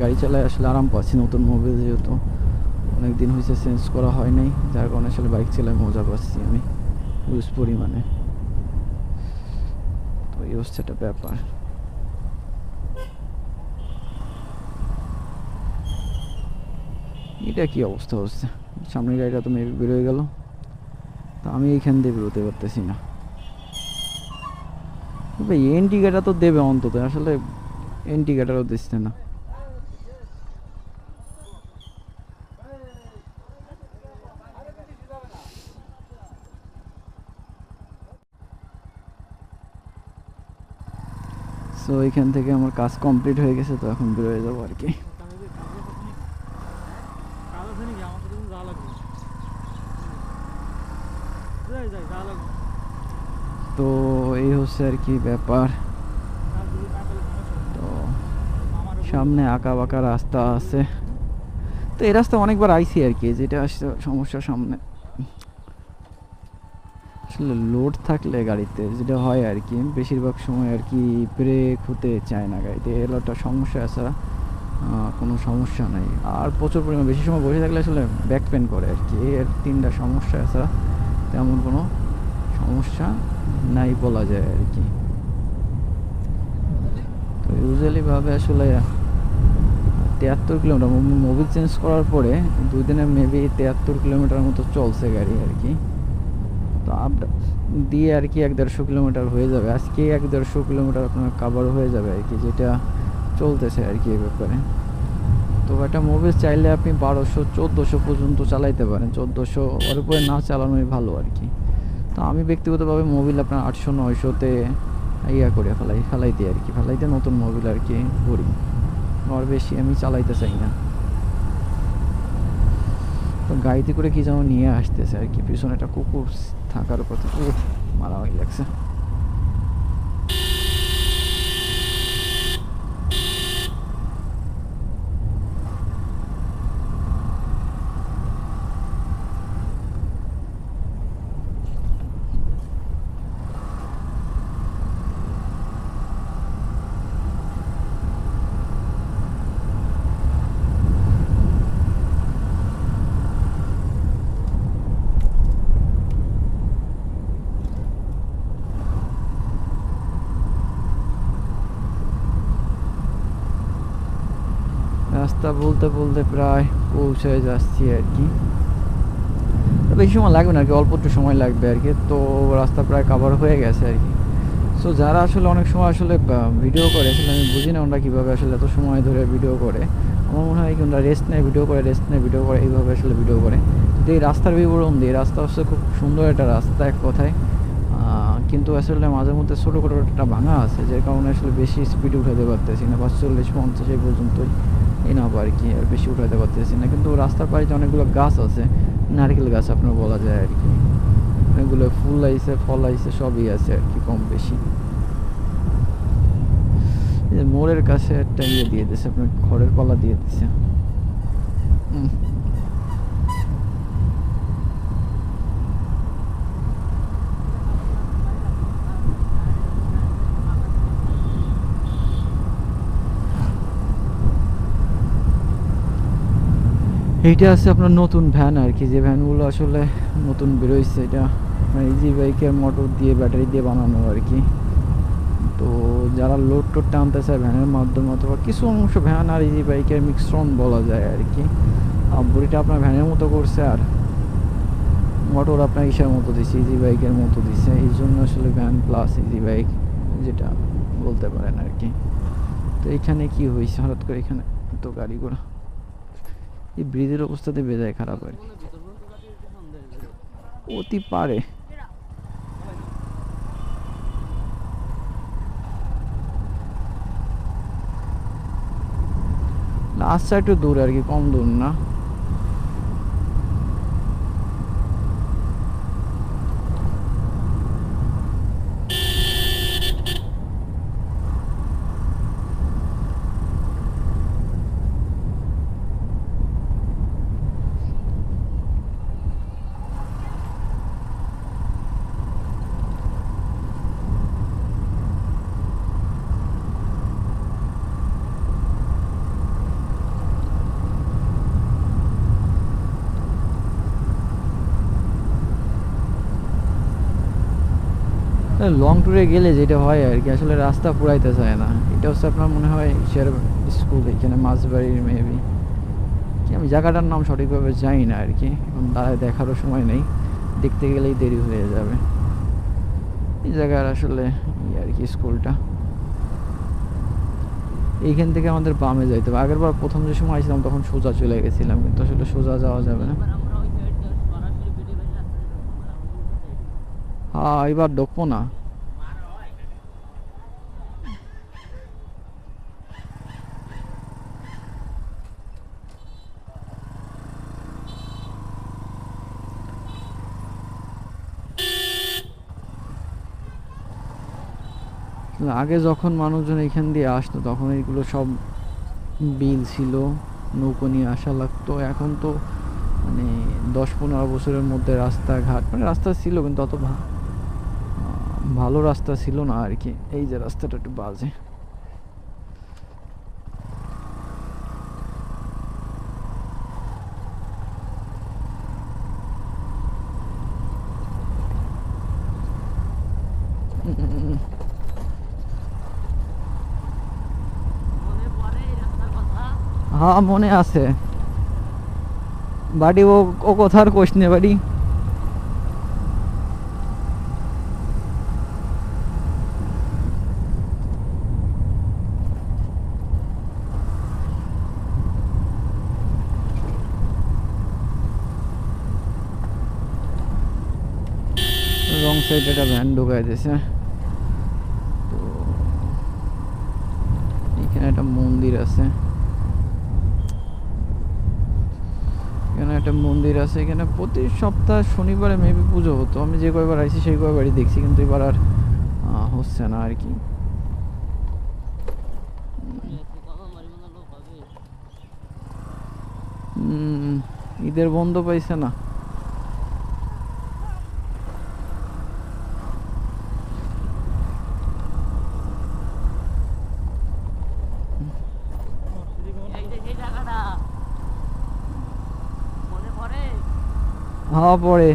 গাড়ি চালায় আসলে আরাম পাচ্ছি, নতুন মোবিল যেহেতু। অনেক দিন হয়েছে চেঞ্জ করা হয় নাই, যার কারণে আসলে বাইক চালায় মজা পাচ্ছি আমি ইউজ পরিমাণে। তো এই হচ্ছে একটা ব্যাপার। এটা কি অবস্থা হচ্ছে? সামনের গাড়িটা তো মেবি বেরোয় গেল। তো আমি এইখান দিয়ে বেরোতে পারতেছি না। তবে এন্টিকেটার তো দেবে অন্তত, আসলে এন্টিকেটারও দিচ্ছে না। সো এখান থেকে আমার কাজ কমপ্লিট হয়ে গেছে, তো এখন বেরোয় যাব আর কি। তো এই হচ্ছে আর কি ব্যাপার। তো সামনে আঁকা বাঁকা রাস্তা আছে। তো এই রাস্তা অনেকবার আইছি আর কি, যেটা আসছে সমস্যা সামনে। আসলে লোড থাকলে গাড়িতে যেটা হয় আর কি বেশিরভাগ সময় আর কি ব্রেক হতে চায় না গাড়িতে। এর একটা সমস্যা আছে কোনো সমস্যা নাই। আর প্রচুর পরিমাণ বেশি সময় বসে থাকলে আসলে ব্যাক পেন করে আর কি এর তিনটা সমস্যা আছে, তেমন কোনো সমস্যা নাই বলা যায় আর কি তো ইউজুয়ালি ভাবে আসলে তিয়াত্তর কিলোমিটার মোবিল চেঞ্জ করার পরে দুই দিনে মেবি তিয়াত্তর কিলোমিটার মতো চলছে গাড়ি আর কি আপ দিয়ে আর কি এক দেড়শো কিলোমিটার হয়ে যাবে। আজকে এক দেড়শো কিলোমিটার আপনার কাভার হয়ে যাবে আর কি, যেটা চলতেছে আর কি এই ব্যাপারে। তো একটা মোবিল চাইলে আপনি বারোশো, চোদ্দোশো পর্যন্ত চালাইতে পারেন। চোদ্দোশো ওর উপরে না চালানোই ভালো আর কি। তো আমি ব্যক্তিগতভাবে মোবিল আপনার আটশো নয়শোতে ইয়া করে ফেলাই, ফেলাইতে আর কি, ফেলাইতে নতুন মোবিল আর কি করি। আর বেশি আমি চালাইতে চাই না। তো গাড়িতে করে কি যেন নিয়ে আসতেছে আর কি, পিছনে একটা কুকুর থাকার কথা মারামারি লাগছে। রাস্তা বলতে বলতে প্রায় পৌঁছে যাচ্ছি আর কি। তো বেশি সময় লাগবে না আর কি, অল্প একটু সময় লাগবে আর কি। তো রাস্তা প্রায় কাভার হয়ে গেছে আর কি। সো যারা আসলে অনেক সময় আসলে ভিডিও করে, আসলে আমি বুঝি না ওরা কীভাবে আসলে এত সময় ধরে ভিডিও করে। আমার মনে হয় কি ওরা রেস্ট নেয় ভিডিও করে রেস্ট নেয় ভিডিও করে, এইভাবে আসলে ভিডিও করে। কিন্তু এই রাস্তার বিবরণ দিই, রাস্তা হচ্ছে খুব সুন্দর একটা রাস্তা এক কথায়। কিন্তু আসলে মাঝে মধ্যে ছোটো ছোটো একটা ভাঙা আছে, যে কারণে আসলে বেশি স্পিড উঠাতে পারতেছি না বা চল্লিশ পঞ্চাশ এই পর্যন্তই। না আর কি আর বেশি উঠাতে পারতেছি না। কিন্তু রাস্তার পাশে অনেকগুলো গাছ আছে, নারকেল গাছ আপনার বলা যায় আর কি। অনেকগুলো ফুল আইছে, ফল আইছে, সবই আছে আর কি কম বেশি। মোড়ের কাছে একটা ইয়ে দিয়ে দিছে, আপনার খড়ের পালা দিয়ে দিছে। উম। এইটা আছে আপনার নতুন ভ্যান আর কি যে ভ্যানগুলো আসলে নতুন বেরোইছে, এটা ইজি বাইকের মোটর দিয়ে ব্যাটারি দিয়ে বানানো আর কি তো যারা লোড টোড টানতে চায় ভ্যানের মাধ্যমে, অথবা কিছু অংশ ভ্যান আর ইজি বাইকের মিক্সরন বলা যায় আর কি বডিটা আপনার ভ্যানের মতো করছে আর মোটর আপনার ইসের মতো দিছে? ইজি বাইকের মতো দিছে। এই জন্য আসলে ভ্যান প্লাস ইজি বাইক যেটা বলতে পারেন আর কি তো এখানে কি হয়েছে হঠাৎ করে এখানে তো গাড়ি ঘোড়া এই ব্রিজের অবস্থাতে বেজায় খারাপ আর কি। অতি পারে। রাস্তা একটু দূর আর কি, কম দূর না? লং ট্যুরে গেলে যেটা হয় আর কি, আসলে রাস্তা পুরাইতে চায় না। এটা হচ্ছে আপনার মনে হয় শেয়ার স্কুল এখানে মাছবাড়ির মেবি কি আমি জায়গাটার নাম সঠিকভাবে জানি না আর কি, এখন দাঁড়ায় দেখারও সময় নেই। দেখতে গেলেই দেরি হয়ে যাবে। এই জায়গার আসলে ই আর কি স্কুলটা এইখান থেকে আমাদের বামে যাইতে হবে। আগের বার প্রথম যে সময় আসছিলাম তখন সোজা চলে গেছিলাম, কিন্তু আসলে সোজা যাওয়া যাবে না। হ্যাঁ এবার ঢুকবো না। আগে যখন মানুষজন এখান দিয়ে আসতো, তখন এগুলো সব বিল ছিল, নৌকো নিয়ে আসা লাগতো। এখন তো মানে দশ পনেরো বছরের মধ্যে রাস্তাঘাট মানে রাস্তা ছিল কিন্তু অত ভালো রাস্তা ছিল না আর কি। এই যে রাস্তাটা একটু বাজে। হ্যাঁ মনে আছে। বাড়ি ও কথার নে বাড়ি। সাইডে একটা ভ্যান ঢুকাই দিয়েছে তো এখানে একটা মন্দির আছে। এখানে একটা মন্দির আছে। এখানে প্রতি সপ্তাহ শনিবারে মেবি পুজো হতো। আমি যে কয়বার আইছি সেই কয়বারই দেখছি, কিন্তু এবার আর হচ্ছে না আর কি। ঈদের বন্ধ পাইছে না। হ্যাঁ পরে